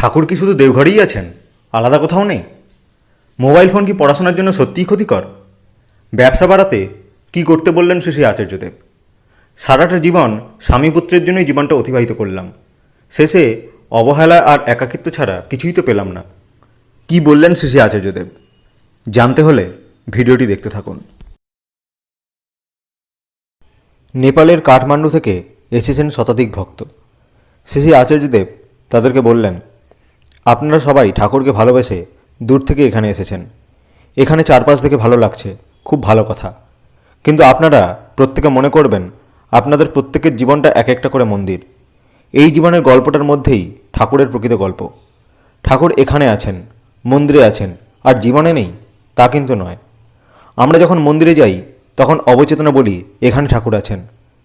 ঠাকুর কি শুধু দেওঘরেই আছেন? আলাদা কোথাও নেই? মোবাইল ফোন কি পড়াশোনার জন্য সত্যিই ক্ষতিকর? ব্যবসা বাড়াতে কি করতে বললেন শ্রী আচার্যদেব? সারাটা জীবন স্বামী পুত্রের জন্যই জীবনটা অতিবাহিত করলাম। শেষে অবহেলা আর একাকিত্ব ছাড়া কিছুই তো পেলাম না। কি বললেন শ্রী শ্রী আচার্যদেব? জানতে হলে ভিডিওটি দেখতে থাকুন। নেপালের কাঠমান্ডু থেকে এসেছেন শতাধিক ভক্ত। শ্রী শ্রী আচার্যদেব তাদেরকে বললেন আপনারা সবাই ঠাকুরকে ভালোবেসে দূর থেকে এখানে এসেছেন। এখানে চারপাশ থেকে ভালো লাগছে, খুব ভালো কথা। কিন্তু আপনারা প্রত্যেকে মনে করবেন, আপনাদের প্রত্যেকের জীবনটা এক একটা করে মন্দির। এই জীবনের গল্পটার মধ্যেই ঠাকুরের প্রকৃত গল্প। ঠাকুর এখানে আছেন, মন্দিরে আছেন, আর জীবনে নেই, তা কিন্তু নয়। আমরা যখন মন্দিরে যাই, তখন অবচেতনা বলি, এখানে ঠাকুর আছেন।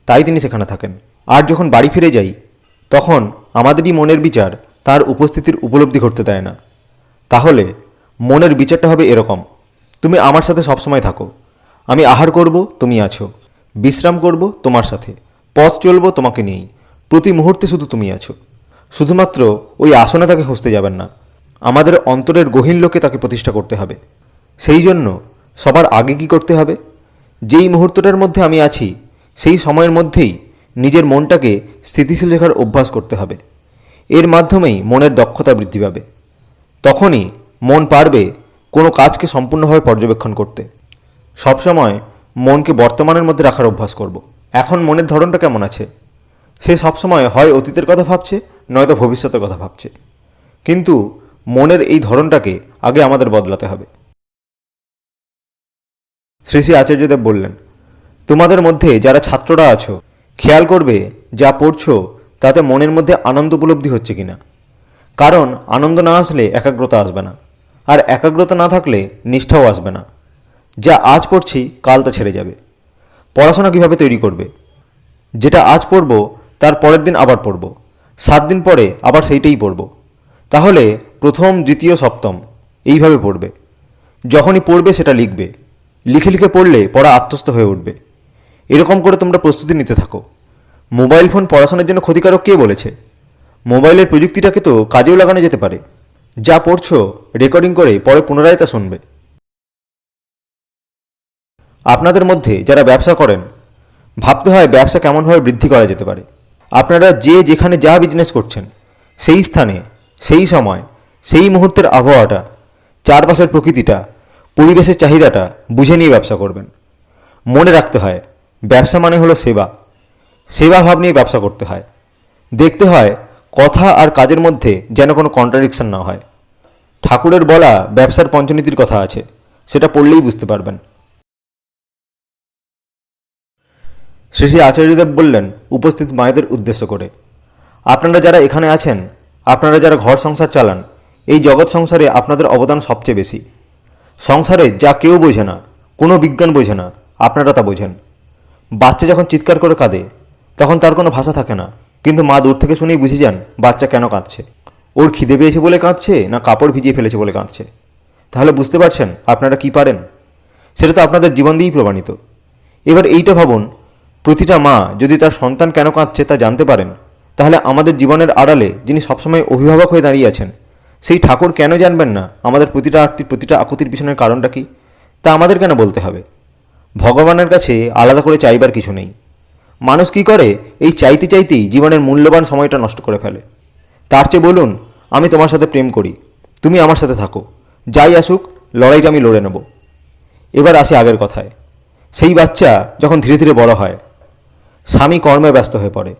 তাই তিনি সেখানে থাকেন। আর যখন বাড়ি ফিরে যাই, তখন আমাদেরই মনের বিচার তার উপস্থিতির উপলব্ধি ঘটতে দেয় না। তাহলে, মনের বিচারটা হবে এরকম। তুমি আমার সাথে সবসময় থাকো। আমি আহার করব, তুমি আছো। বিশ্রাম করব, তোমার সাথে। পথ চলবো, তোমাকে নিয়েই। প্রতি মুহূর্তে শুধু তুমি আছো। শুধুমাত্র ওই আসনে তাকে খুঁজতে যাবেন না। আমাদের অন্তরের গহীন লোকে তাকে প্রতিষ্ঠা করতে হবে। সেই জন্য সবার আগে কি করতে হবে? যেই মুহূর্তটার মধ্যে আমি আছি, সেই সময়ের মধ্যেই নিজের মনটাকে স্থিতিশীল রেখার অভ্যাস করতে হবে। এর মাধ্যমেই মনের দক্ষতা বৃদ্ধি পাবে। তখনই মন পারবে কোনো কাজকে সম্পূর্ণভাবে পর্যবেক্ষণ করতে। সবসময় মনকে বর্তমানের মধ্যে রাখার অভ্যাস করব। এখন মনের ধরনটা কেমন আছে? সে সবসময় হয় অতীতের কথা ভাবছে, নয়তো ভবিষ্যতের কথা ভাবছে। কিন্তু মনের এই ধরনটাকে আগে আমাদের বদলাতে হবে। শ্রী শ্রী আচার্যদেব বললেন, তোমাদের মধ্যে যারা ছাত্ররা আছো, খেয়াল করবে, যা পড়ছো তাতে মনের মধ্যে আনন্দ উপলব্ধি হচ্ছে কিনা? কারণ আনন্দ না আসলে একাগ্রতা আসবে না। আর একাগ্রতা না থাকলে নিষ্ঠাও আসবে না। যা আজ পড়ছি, কাল তা ছেড়ে যাবে। পড়াশোনা কীভাবে তৈরি করবে? যেটা আজ পড়ব, তার পরের দিন আবার পড়ব। সাত দিন পরে আবার সেইটাই পড়ব। তাহলে প্রথম, দ্বিতীয়, সপ্তম এইভাবে পড়বে। যখনই পড়বে সেটা লিখবে। লিখে লিখে পড়লে পড়া আত্মস্থ হয়ে উঠবে। এরকম করে তোমরা প্রস্তুতি নিতে থাকো। মোবাইল ফোন পড়াশোনার জন্য ক্ষতিকারক কে বলেছে? মোবাইলের প্রযুক্তিটাকে তো কাজেও লাগানো যেতে পারে। যা পড়ছো, রেকর্ডিং করে পরে পুনরায় তা শুনবে। আপনাদের মধ্যে যারা ব্যবসা করেন, ভাবতে হয় ব্যবসা কেমনভাবে বৃদ্ধি করা যেতে পারে। আপনারা যে যেখানে যা বিজনেস করছেন, সেই স্থানে, সেই সময়, সেই মুহূর্তের আবহাওয়াটা, চারপাশের প্রকৃতিটা, পরিবেশের চাহিদাটা বুঝে নিয়ে ব্যবসা করবেন। মনে রাখতে হয়, ব্যবসা মানে হলো সেবা। সেবা ভাব নিয়ে ব্যবসা করতে হয়। দেখতে হয়, কথা আর কাজের মধ্যে যেন কোনো কন্ট্রাডিকশন না হয়। ঠাকুরের বলা ব্যবসার পঞ্চনীতির কথা আছে, সেটা পড়লেই বুঝতে পারবেন। শ্রী শ্রী আচার্যদেব বললেন, উপস্থিত মায়েদের উদ্দেশ্য করে। আপনারা যারা এখানে আছেন, আপনারা যারা ঘর সংসার চালান, এই জগৎ সংসারে আপনাদের অবদান সবচেয়ে বেশি। সংসারে যা কেউ বোঝে না, কোনো বিজ্ঞান বোঝে না, আপনারা তা বোঝেন। বাচ্চা যখন চিৎকার করে কাঁদে তখন তার কোনো ভাষা থাকে না। কিন্তু মা দূর থেকে শুনেই বুঝে যান, বাচ্চা কেন কাঁদছে? ওর খিদে পেয়েছে বলে কাঁদছে না কাপড় ভিজিয়ে ফেলেছে বলে কাঁদছে? তাহলে বুঝতে পারছেন আপনারা কি পারেন? সেটা তো আপনাদের জীবন দিয়েই প্রমাণিত। এবার এইটা ভাবুন, প্রতিটা মা যদি তার সন্তান কেন কাঁদছে তা জানতে পারেন, তাহলে আমাদের জীবনের আড়ালে যিনি সবসময় অভিভাবক হয়ে দাঁড়িয়ে আছেন, সেই ঠাকুর কেন জানবেন না? আমাদের প্রতিটা আরতির, প্রতিটা আকুতির পিছনের কারণটা কি? তা আমাদের কেন বলতে হবে? ভগবানের কাছে আলাদা করে চাইবার কিছু নেই। মানুষ কি করে? এই চাইতে চাইতেই জীবনের মূল্যবান সময়টা নষ্ট করে ফেলে। তার চেয়ে বলুন, আমি তোমার সাথে প্রেম করি। তুমি আমার সাথে থাকো। যাই আসুক, লড়াইটা আমি লড়ে নেব। এবার আসি আগের কথায়। সেই বাচ্চা যখন ধীরে ধীরে বড় হয়, স্বামী কর্মে ব্যস্ত হয়ে পড়ে।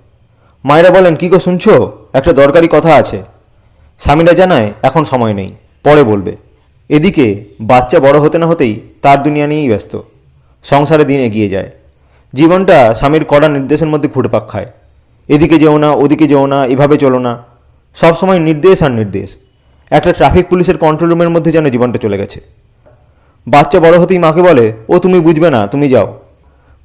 মায়েরা বলেন, কী গো শুনছো? একটা দরকারি কথা আছে। স্বামীরা জানায়, এখন সময় নেই, পরে বলবে। এদিকে বাচ্চা বড় হতে না হতেই তার দুনিয়া নিয়েই ব্যস্ত। সংসারে দিন এগিয়ে যায়। জীবনটা স্বামীর কড়া নির্দেশের মধ্যে ঘুরপাক খায়। এদিকে যেও না, ওদিকে যেও না, এভাবে চলো না। সবসময় নির্দেশ আর নির্দেশ। একটা ট্রাফিক পুলিশের কন্ট্রোল রুমের মধ্যে যেন জীবনটা চলে গেছে। বাচ্চা বড় হতেই মাকে বলে, ও, তুমি বুঝবে না, তুমি যাও।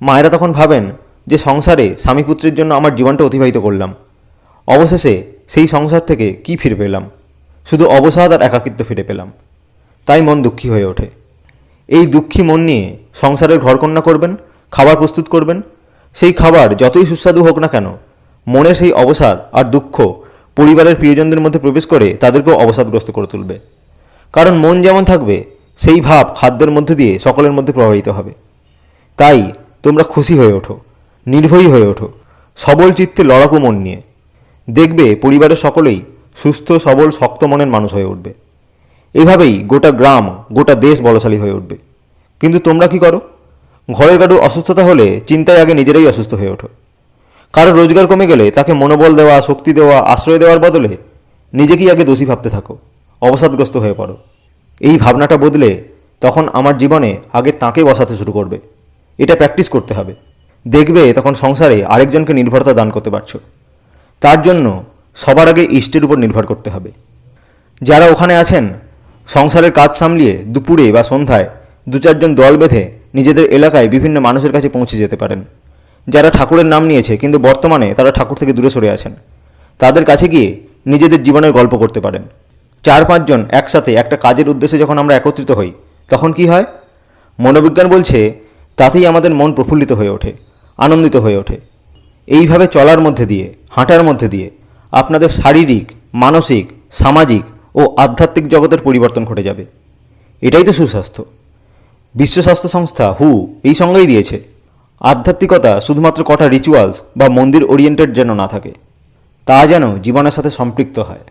মায়েরা তখন ভাবেন যে সংসারে স্বামী পুত্রের জন্য আমার জীবনটা অতিবাহিত করলাম। অবশেষে সেই সংসার থেকে কি ফিরে পেলাম? শুধু অবসাদ আর একাকিত্ব ফিরে পেলাম। তাই মন দুঃখী হয়ে ওঠে। এই দুঃখী মন নিয়ে সংসারের ঘরকন্যা করবেন? খাবার প্রস্তুত করবেন। সেই খাবার যতই সুস্বাদু হোক না কেন, মনের সেই অবসাদ আর দুঃখ পরিবারের প্রিয়জনদের মধ্যে প্রবেশ করে তাদেরকেও অবসাদগ্রস্ত করে তুলবে। কারণ মন যেমন থাকবে, সেই ভাব খাদ্যের মধ্যে দিয়ে সকলের মধ্যে প্রবাহিত হবে। তাই তোমরা খুশি হয়ে ওঠো, নির্ভয়ী হয়ে ওঠো, সবল চিত্তে লড়াকু মন নিয়ে। দেখবে পরিবারের সকলেই সুস্থ, সবল, শক্ত মনের মানুষ হয়ে উঠবে। এইভাবেই গোটা গ্রাম, গোটা দেশ বলশালী হয়ে উঠবে। কিন্তু তোমরা কি করো? ঘরের কারোর অসুস্থতা হলে চিন্তায় আগে নিজেরাই অসুস্থ হয়ে ওঠো। কারও রোজগার কমে গেলে তাকে মনোবল দেওয়া, শক্তি দেওয়া, আশ্রয় দেওয়ার বদলে নিজেকেই আগে দোষী ভাবতে থাকো, অবসাদগ্রস্ত হয়ে পড়ো। এই ভাবনাটা বদলে তখন আমার জীবনে আগে তাকে বসাতে শুরু করবে। এটা প্র্যাকটিস করতে হবে। দেখবে তখন সংসারে আরেকজনকে নির্ভরতা দান করতে পারছ। তার জন্য সবার আগে ইষ্টের উপর নির্ভর করতে হবে। যারা ওখানে আছেন, সংসারের কাজ সামলিয়ে দুপুরে বা সন্ধ্যায় দু চারজন দল বেঁধে নিজেদের এলাকায় বিভিন্ন মানুষের কাছে পৌঁছে যেতে পারেন। যারা ঠাকুরের নাম নিয়েছে, কিন্তু বর্তমানে তারা ঠাকুর থেকে দূরে সরে আছেন। তাদের কাছে গিয়ে নিজেদের জীবনের গল্প করতে পারেন। চার পাঁচজন একসাথে একটা কাজের উদ্দেশ্যে যখন আমরা একত্রিত হই, তখন কি হয়? মনোবিজ্ঞান বলছে, তাতেই আমাদের মন প্রফুল্লিত হয়ে ওঠে, আনন্দিত হয়ে ওঠে। এইভাবে চলার মধ্যে দিয়ে, হাঁটার মধ্যে দিয়ে, আপনাদের শারীরিক, মানসিক, সামাজিক ও আধ্যাত্মিক জগতের পরিবর্তন ঘটে যাবে। এটাই তো সুস্বাস্থ্য। বিশ্ব স্বাস্থ্য সংস্থা হু এই সঙ্গেই দিয়েছে। আধ্যাত্মিকতা শুধুমাত্র কটা রিচুয়ালস বা মন্দির ওরিয়েন্টেড যেন না থাকে, তা যেন জীবনের সাথে সম্পৃক্ত হয়।